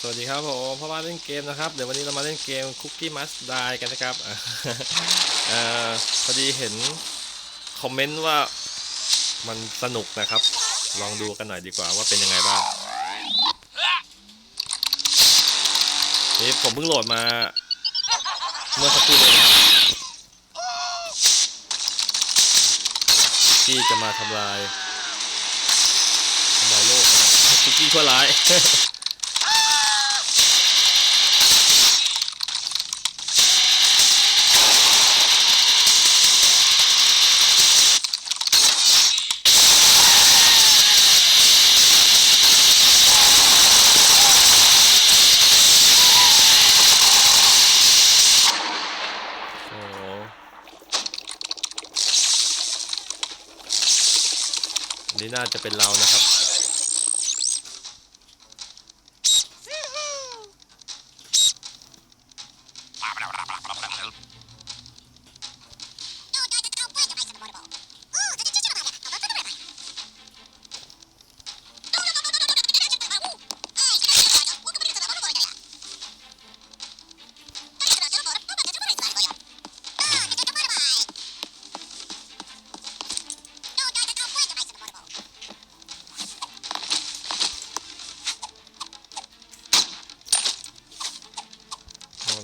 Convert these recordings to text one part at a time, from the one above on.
สวัสดีครับผมพ่อบ้านเล่นเกมนะครับ เดี๋ยววันนี้เรามาเล่นเกม Cookie Must Die กันนะครับออพอดีเห็นคอมเมนต์ว่ามันสนุกนะครับ ลองดูกันหน่อยดีกว่าว่าเป็นยังไงบ้าง นี่ผมเพิ่งโหลดมา เมื่อสักครู่เองนะครับที่จะมาทำลายทำลายโลกคุกกี้ชั่วร้าย น่าจะเป็นเรานะครับ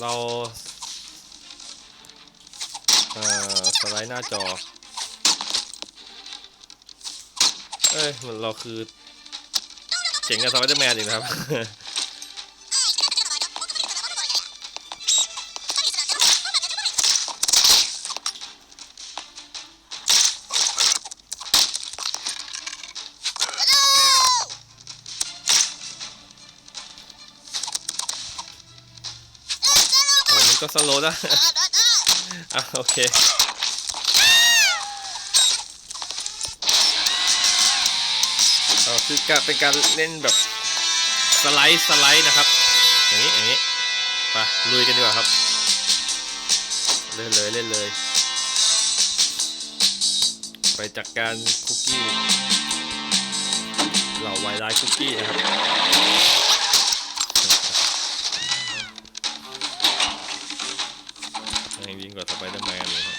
เราเอ่อสไลด์หน้าจอ เอ้ยมันเราคือ เจ๋งกับสไปเดอร์แมนอีกนะครับ ก็สโลว์นะอะโอเคเออคือการเป็นการเล่นแบบสไลด์สไลด์นะครับ อย่างนี้อย่างนี้ไปลุยกันดีกว่าครับ เล่นเลยเล่นเลย ไปจัดกการคุกกี้เหล่าไวรัสคุกกี้นะครับ งยิงกว่าสไปเดอร์แมนเลยครับ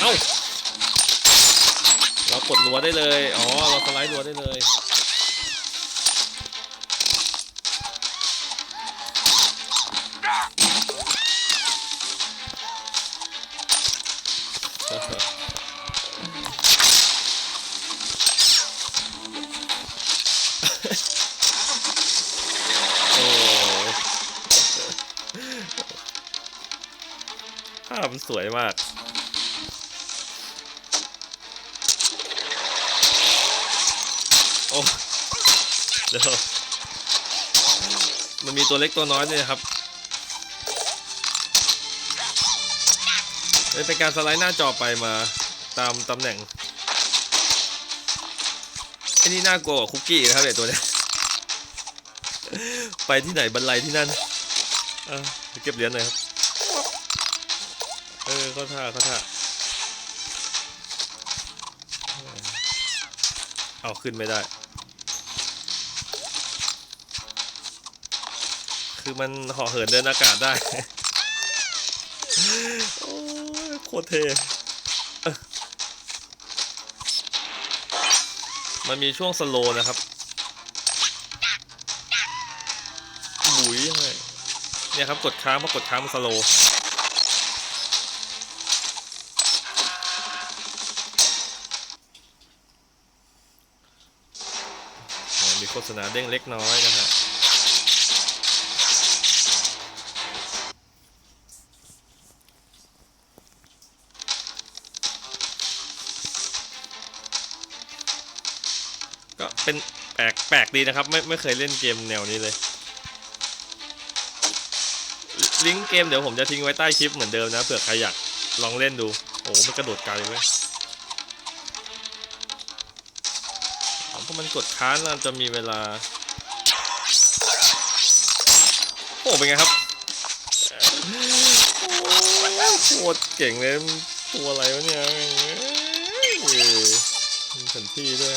เอ้า เรากดรัวได้เลย อ๋อ เราสไลด์รัวได้เลย สวยมากโอ้เดี๋ยวมันมีตัวเล็กตัวน้อยด้วยครับเอ้ยเป็นการสไลด์หน้าจอไปมาตามตำแหน่งไอ้นี่น่ากลัวกว่าคุกกี้นะครับเนี่ยตัวเนี้ยไปที่ไหนบรรลัยที่นั่นเเก็บเหรียญหน่อยครับ เข้าท่าเข้าท่าเอาขึ้นไม่ได้ คือมันเห่อเหินเดินอากาศได้ โอ้ยโคตรเท มันมีช่วงสโลนะครับบุ๋ยเนี่ยครับกดค้างพรากดค้างมันสโลว์อ่ามีโฆ ษณาเด้งเล็กน้อยนะฮะก็เป็นแปลกแปลกดีนะครับ ไม่ไม่เคยเล่นเกมแนวนี้เลย ลิงก์เกมเดี๋ยวผมจะทิ้งไว้ใต้คลิปเหมือนเดิมนะเผื่อใครอยากลองเล่นดู โอ้โหมันกระโดดไกลเว้ย เพราะมันกดค้านเราจะมีเวลา โอ้เป็นไงครับโคตรเก่งเลยตัวอะไรวะเนี่ยมีแผนที่ด้วย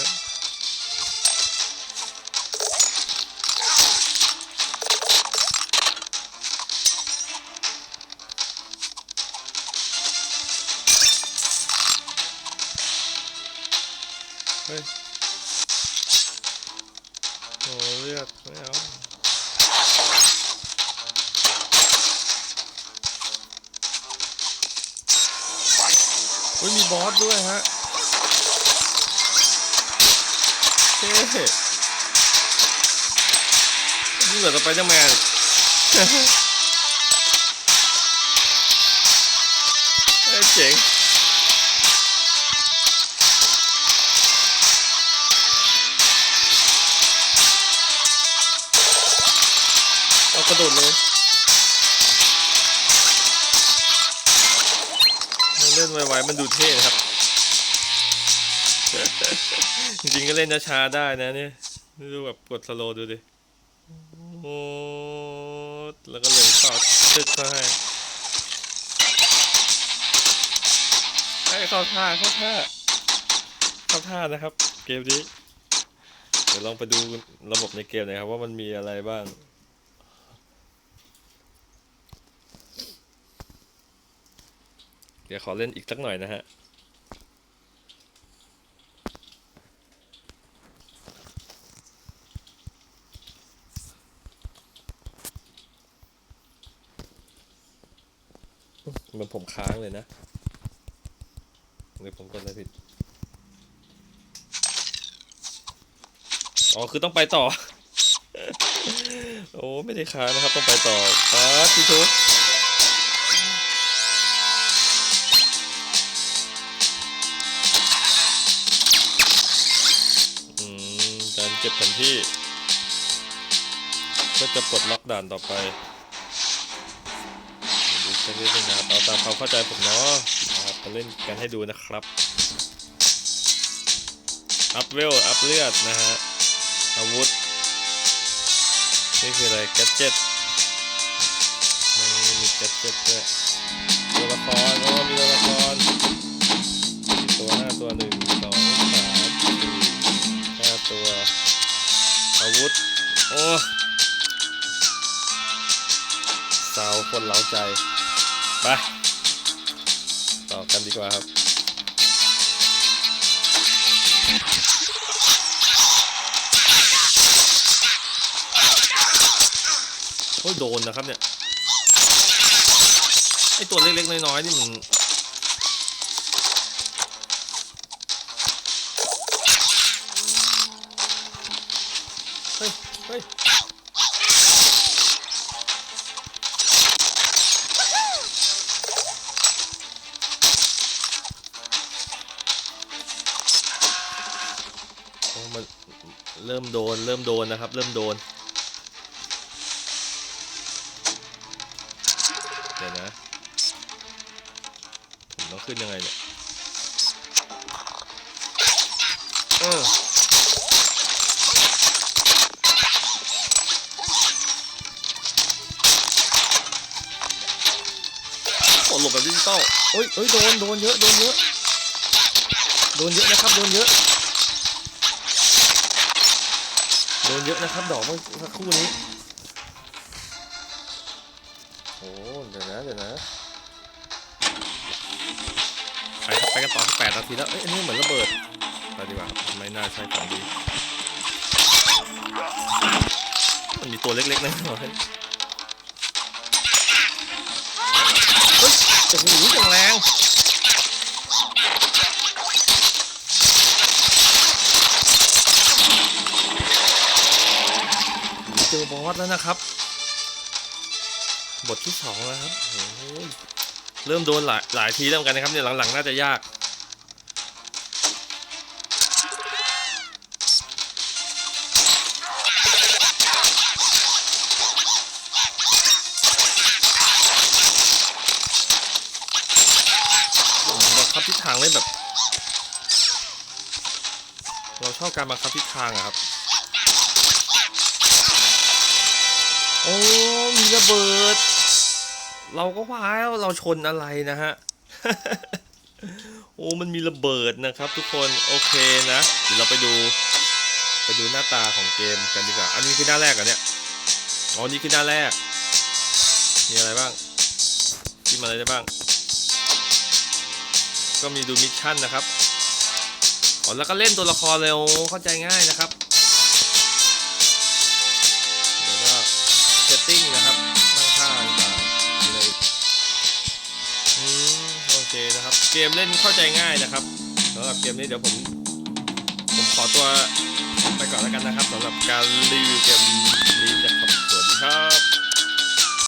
เฮ้ย บอสด้วยฮะเท่นี่เหลือสไปเดอร์แมนเจ๋งเอากระโดดเลย วๆมันดูเท่ครับ จริงๆก็เล่นช้าๆได้นะเนี่ยดูแบบกดสโลดูดิโอ้แล้วก็เลยเข้าตึกเขาให้ให้เข้าท่าเข้าท่าเข้าท่านะครับ เกมนี้ เดี๋ยวลองไปดูระบบในเกมหน่อยครับว่ามันมีอะไรบ้าง เดี๋ยวขอเล่นอีกสักหน่อยนะฮะเหมันผมค้างเลยนะหรือผมกดอะไรผิด อ๋อ คือต้องไปต่อ โอ้ ไม่ได้ค้างนะครับ ต้องไปต่อป๊าดพี่ทุก เก็บแผนที่ ก็จะปลดล็อกด่านต่อไปดูสักนิดนึงนะครับเอาตามความเข้าใจผมเนาะนะครับมาเล่นกันให้ดูนะครับ อัพเวล อัพเลือดนะฮะ อาวุธ นี่คืออะไรแกดเจ็ตไม่มีแกดเจ็ตด้วยตัวละครก็มีตัวละครมีตัวห้าตัวหนึ่งสองสามสี่ห้าตัว อาวุธ โอ้สาวคนเล้าใจ ไป ต่อกันดีกว่าครับโอ้ยโดนนะครับเนี่ย ไอตัวเล็กๆ น้อยๆ นี่มัน เฮ้ยโอ้มันเริ่มโดน เริ่มโดนนะครับ เริ่มโดน เดี๋ยวนะผมต้องขึ้นยังไงเนี่ยเออ โอ้หลบแบบดิจิตอลเอ้ยเอ้ยโดนโดนเยอะโดนเยอะโดนเยอะนะครับโดนเยอะโดนเยอะนะครับดอกเมื่อสักครู่นี้โอ้เดี๋ยวนะเดี๋ยวนะไปครับไปกันต่อแปดนาทีแล้วเอ้ยอันนี้เหมือนระเบิดไปดีกว่าครับไม่น่าใช่ของดีมันมีตัวเล็กๆนะ อ้โหจังแรงเจอบอสแล้วนะครับ บทที่สองแล้วครับโอ้โหเริ่มโดนหลายหลายทีแล้วเหมือนกันนะครับเนี่ยหลังๆ น่าจะยาก ทิศทางเล่นแบบ เราชอบการบังคับทิศทางอะครับ โอ้มีระเบิด เราก็ว่าวเราชนอะไรนะฮะโอ้มันมีระเบิดนะครับ ทุกคนโอเคนะเดี๋ยวเราไปดูไปดูหน้าตาของเกมกันดีกว่า อันนี้คือหน้าแรกเหรอเนี่ย อ๋อ นี่คือหน้าแรก มีอะไรบ้าง ที่มาอะไรได้บ้าง ก็มีดูมิชชั่นนะครับอ๋อแล้วก็เล่นตัวละครเร็วเข้าใจง่ายนะครับเดี๋ยวก็เซตติ้งนะครับตั้งค่าต่างๆอยู่ในอืมโอเคนะครับ เกมเล่นเข้าใจง่ายนะครับสำหรับเกมนี้เดี๋ยวผม ผมขอตัวไปก่อนแล้วกันนะครับสำหรับการรีวิวเกมนี้นะครับสวัสดีครับ